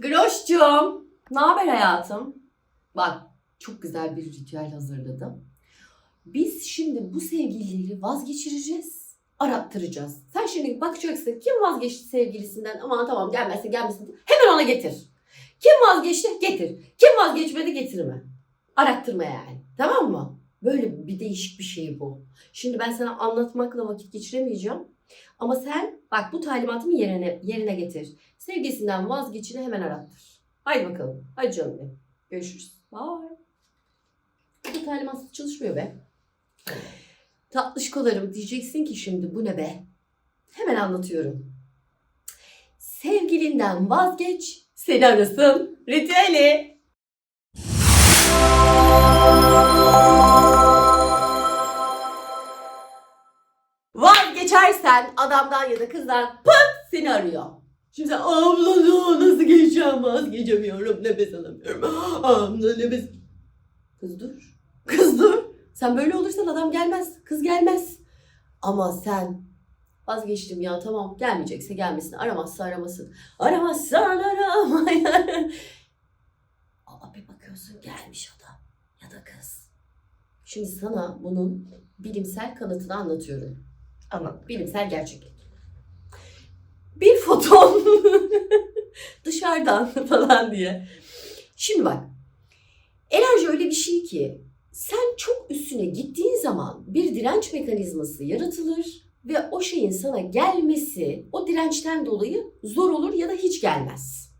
Groş'cum, ne haber hayatım? Bak, çok güzel bir ritüel hazırladım. Biz şimdi bu sevgilileri vazgeçireceğiz, arattıracağız. Sen şimdi bakacaksın kim vazgeçti sevgilisinden aman tamam gelmezse gelmesin hemen ona getir. Kim vazgeçti getir. Kim vazgeçmedi getirme. Arattırma yani tamam mı? Böyle bir değişik bir şey bu. Şimdi ben sana anlatmakla vakit geçiremeyeceğim. Ama sen bak bu talimatımı yerine, yerine getir. Sevgisinden vazgeçini hemen arattır. Haydi bakalım. Hadi canım benim. Görüşürüz. Bye. Bu da çalışmıyor be. Tatlışkolarım diyeceksin ki şimdi bu ne be? Hemen anlatıyorum. Sevgilinden vazgeç, seni arasın. Ritüeli. Vazgeçersen adamdan ya da kızdan pıt seni arıyor. Şimdi sen abla nasıl geçeceğim vazgeçemiyorum nefes alamıyorum. Abla nefes. Kız dur. Kız dur. Sen böyle olursan adam gelmez. Kız gelmez. Ama sen vazgeçtim ya tamam gelmeyecekse gelmesin. Aramazsa aramasın. Aramazsan aramaya. Aa bir bakıyorsun gelmiş adam ya da kız. Şimdi sana bunun bilimsel kanıtını anlatıyorum. Anladım. Bilimsel gerçeklik. Bir foton dışarıdan falan diye. Şimdi bak. Enerji öyle bir şey ki sen çok üstüne gittiğin zaman bir direnç mekanizması yaratılır ve o şeyin sana gelmesi o dirençten dolayı zor olur ya da hiç gelmez.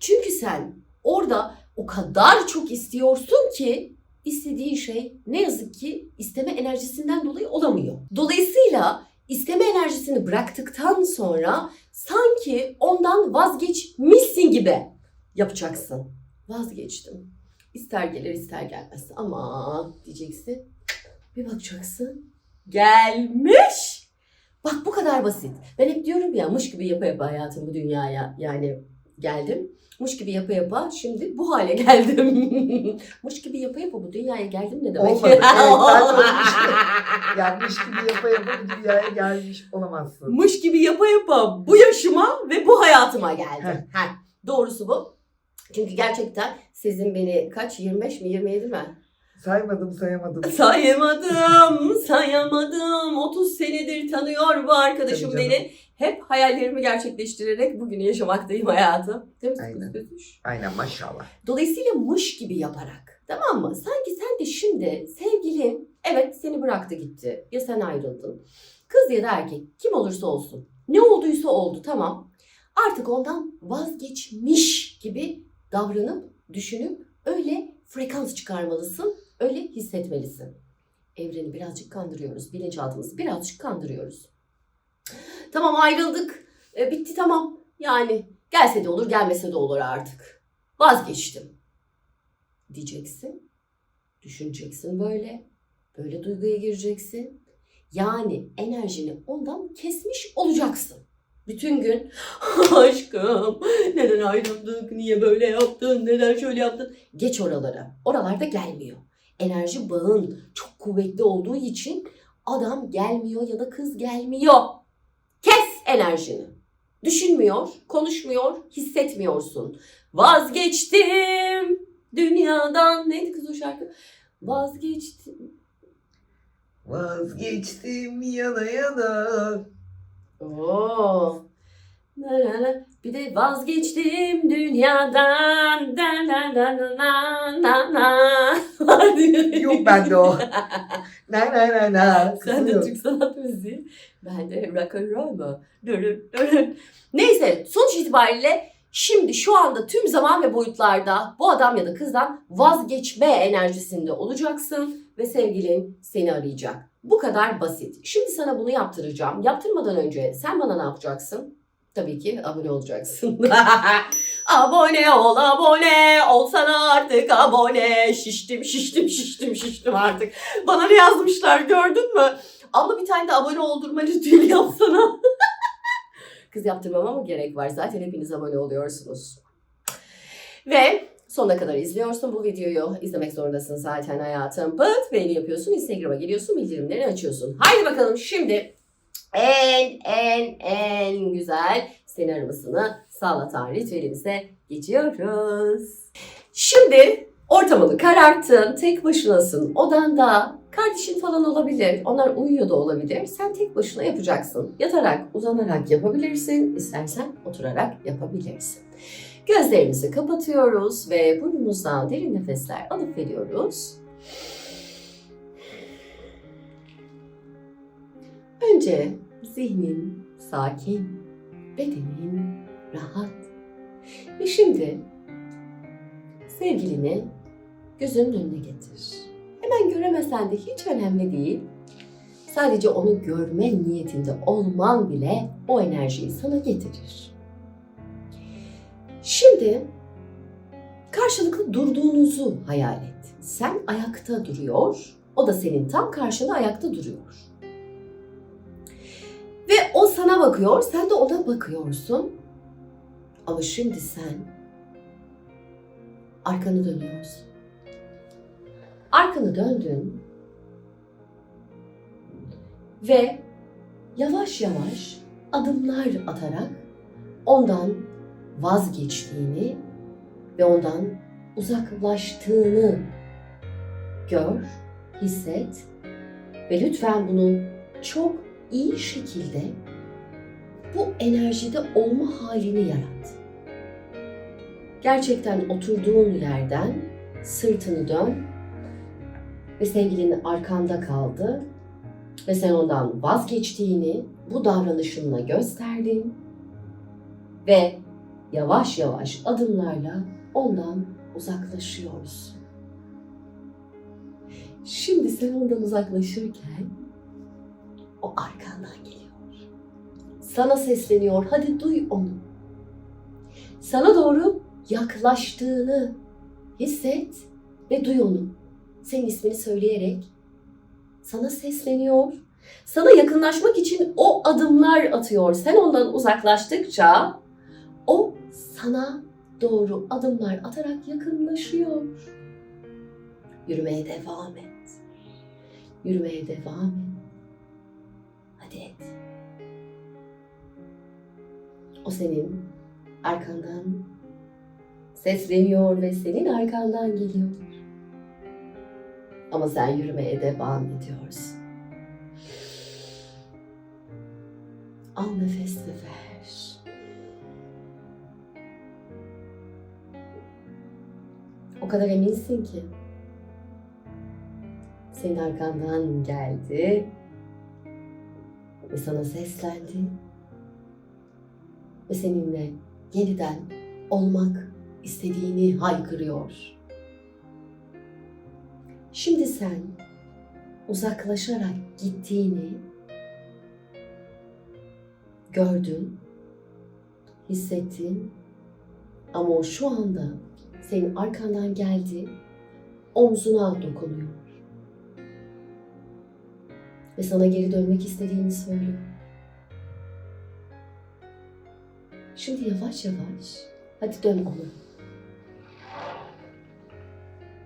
Çünkü sen orada o kadar çok istiyorsun ki istediğin şey ne yazık ki isteme enerjisinden dolayı olamıyor. Dolayısıyla isteme enerjisini bıraktıktan sonra sanki ondan vazgeçmişsin gibi yapacaksın. Vazgeçtim. İster gelir ister gelmez ama diyeceksin. Bir bakacaksın. Gelmiş. Bak bu kadar basit. Ben hep diyorum ya mış gibi yapa yapa hayatım bu dünyaya yani geldim. Muş gibi yapa yapa şimdi bu hale geldim. Muş gibi yapa yapa bu dünyaya geldim ne demek? Olmadı. Evet, ben de işte- Yanlış gibi yapa yapa bu dünyaya gelmiş olamazsın. Muş gibi yapa yapa bu yaşıma ve bu hayatıma geldim. Ha, doğrusu bu. Çünkü gerçekten sizin beni kaç 25 mi 27 mi? Saymadım sayamadım. Sayamadım, sayamadım. 30 senedir tanıyor bu arkadaşım beni. Hep hayallerimi gerçekleştirerek bugünü yaşamaktayım hayatım. Değil mi? Aynen. Aynen maşallah. Dolayısıyla mış gibi yaparak. Tamam mı? Sanki sen de şimdi sevgilin evet seni bıraktı gitti. Ya sen ayrıldın. Kız ya da erkek kim olursa olsun. Ne olduysa oldu tamam. Artık ondan vazgeçmiş gibi davranıp düşünüp öyle frekans çıkarmalısın. Öyle hissetmelisin. Evreni birazcık kandırıyoruz. Bilinçaltımızı birazcık kandırıyoruz. Tamam ayrıldık. E, bitti tamam. Yani gelse de olur gelmese de olur artık. Vazgeçtim diyeceksin. Düşüneceksin böyle. Böyle duyguya gireceksin. Yani enerjini ondan kesmiş olacaksın. Bütün gün aşkım neden ayrıldık, niye böyle yaptın, neden şöyle yaptın. Geç oralara. Oralarda gelmiyor. Enerji bağın çok kuvvetli olduğu için adam gelmiyor ya da kız gelmiyor. Kes enerjini. Düşünmüyor, konuşmuyor, hissetmiyorsun. Vazgeçtim dünyadan. Neydi kız o şarkı? Vazgeçtim. Vazgeçtim yana yana. Oo. Bir de vazgeçtim dünyadan. Da. Yok bende o. Na na na na. Sen de Türk sanat müziği. Ben de rock and roll mu? Dürüm, dürüm. Neyse sonuç itibariyle şimdi şu anda tüm zaman ve boyutlarda bu adam ya da kızdan vazgeçme enerjisinde olacaksın ve sevgilin seni arayacak. Bu kadar basit. Şimdi sana bunu yaptıracağım. Yaptırmadan önce sen bana ne yapacaksın? Tabii ki abone olacaksın. abone ol, abone ol sana artık abone. Şiştim, şiştim, şiştim, şiştim artık. Bana ne yazmışlar gördün mü? Abla bir tane de abone oldurma ritüeli yapsana. Kız yaptırmama mı gerek var? Zaten hepiniz abone oluyorsunuz. Ve sonuna kadar izliyorsun bu videoyu. İzlemek zorundasın zaten hayatım. Pıt beğeni yapıyorsun. Instagram'a geliyorsun. Bildirimleri açıyorsun. Haydi bakalım şimdi en en en güzel seni aramasını sağlatan ritüelimize Geçiyoruz. Şimdi ortamını kararttın, tek başınasın, odanda kardeşin falan olabilir, onlar uyuyor da olabilir. Sen tek başına yapacaksın. Yatarak, uzanarak yapabilirsin, istersen oturarak yapabilirsin. Gözlerimizi kapatıyoruz ve burnumuzdan derin nefesler alıp veriyoruz. Önce zihnin sakin, bedenin rahat. Ve şimdi sevgilini gözünün önüne getir. Hemen göremesen de hiç önemli değil. Sadece onu görme niyetinde olman bile o enerjiyi sana getirir. Şimdi karşılıklı durduğunuzu hayal et. Sen ayakta duruyor, o da senin tam karşında ayakta duruyor. Ve o sana bakıyor, sen de ona bakıyorsun. Ama şimdi sen arkanı dönüyorsun. Arkanı döndün ve yavaş yavaş adımlar atarak ondan vazgeçtiğini ve ondan uzaklaştığını gör, hisset ve lütfen bunu çok iyi şekilde bu enerjide olma halini yarat. Gerçekten oturduğun yerden sırtını dön ve sevgilinin arkanda kaldı ve sen ondan vazgeçtiğini bu davranışınla gösterdin ve yavaş yavaş adımlarla ondan uzaklaşıyoruz. Şimdi sen ondan uzaklaşırken arkandan geliyor. Sana sesleniyor. Hadi duy onu. Sana doğru yaklaştığını hisset ve duy onu. Senin ismini söyleyerek sana sesleniyor. Sana yakınlaşmak için o adımlar atıyor. Sen ondan uzaklaştıkça o sana doğru adımlar atarak yakınlaşıyor. Yürümeye devam et. Yürümeye devam et. Hadi et. O senin arkandan sesleniyor ve senin arkandan geliyor. Ama sen yürümeye devam ediyorsun. Al nefes ve ver. O kadar eminsin ki. Senin arkandan geldi ve sana seslendi ve seninle yeniden olmak istediğini haykırıyor. Şimdi sen uzaklaşarak gittiğini gördün, hissettin ama o şu anda senin arkandan geldi, omzuna dokunuyor. Ve sana geri dönmek istediğini söylüyor. Şimdi yavaş yavaş hadi dön ona.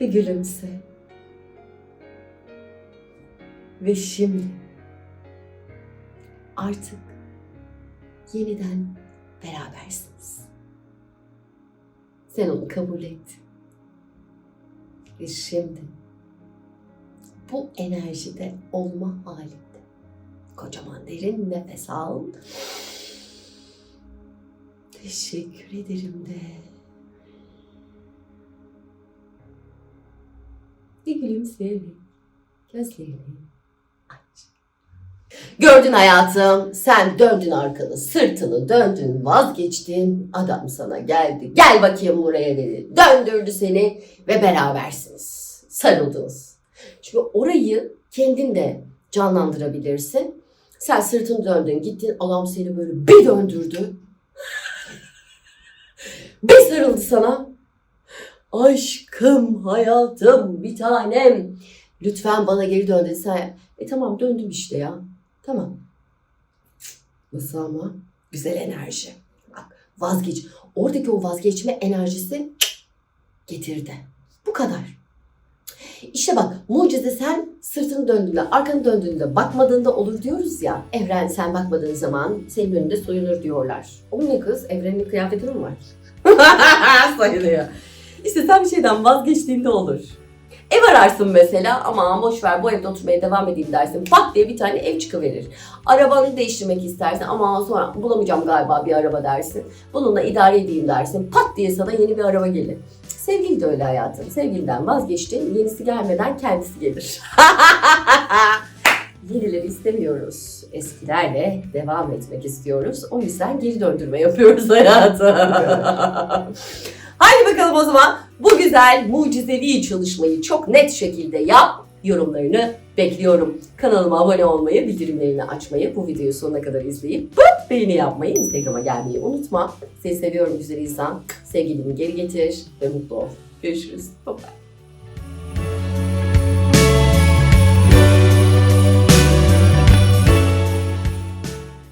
Ve gülümse. Ve şimdi artık yeniden berabersiniz. Sen onu kabul et. Ve şimdi bu enerjide olma halinde kocaman derin nefes al. Teşekkür ederim de. Bir gülümseyerek gözlerini aç. Gördün hayatım, sen döndün arkanı, sırtını döndün, vazgeçtin. Adam sana geldi, gel bakayım buraya dedi. Döndürdü seni ve berabersiniz. Sarıldınız. Çünkü orayı kendin de canlandırabilirsin. Sen sırtını döndün, gittin, adam seni böyle bir döndürdü. Bir sarıldı sana. Aşkım, hayatım, bir tanem. Lütfen bana geri dön dedi. Sen, e tamam döndüm işte ya. Tamam. Nasıl ama? Güzel enerji. Bak vazgeç. Oradaki o vazgeçme enerjisi getirdi. Bu kadar. İşte bak mucize sen sırtını döndüğünde, arkanı döndüğünde, bakmadığında olur diyoruz ya. Evren sen bakmadığın zaman senin önünde soyunur diyorlar. O ne kız? Evrenin kıyafeti mi var? Sayılıyor. İşte sen bir şeyden vazgeçtiğinde olur. Ev ararsın mesela ama boş ver bu evde oturmaya devam edeyim dersin. Pat diye bir tane ev çıkıverir. Arabanı değiştirmek istersin ama sonra bulamayacağım galiba bir araba dersin. Bununla idare edeyim dersin. Pat diye sana yeni bir araba gelir. Sevgili de öyle hayatım. Sevgilinden vazgeçtin, yenisi gelmeden kendisi gelir. Yenileri istemiyoruz. Eskilerle devam etmek istiyoruz. O yüzden geri döndürme yapıyoruz hayatı. Haydi bakalım o zaman bu güzel mucizevi çalışmayı çok net şekilde yap. Yorumlarını bekliyorum. Kanalıma abone olmayı, bildirimlerini açmayı, bu videoyu sonuna kadar izleyip pıt beğeni yapmayı, Instagram'a gelmeyi unutma. Seni seviyorum güzel insan. Sevgilini geri getir ve mutlu ol. Görüşürüz. Bye bye.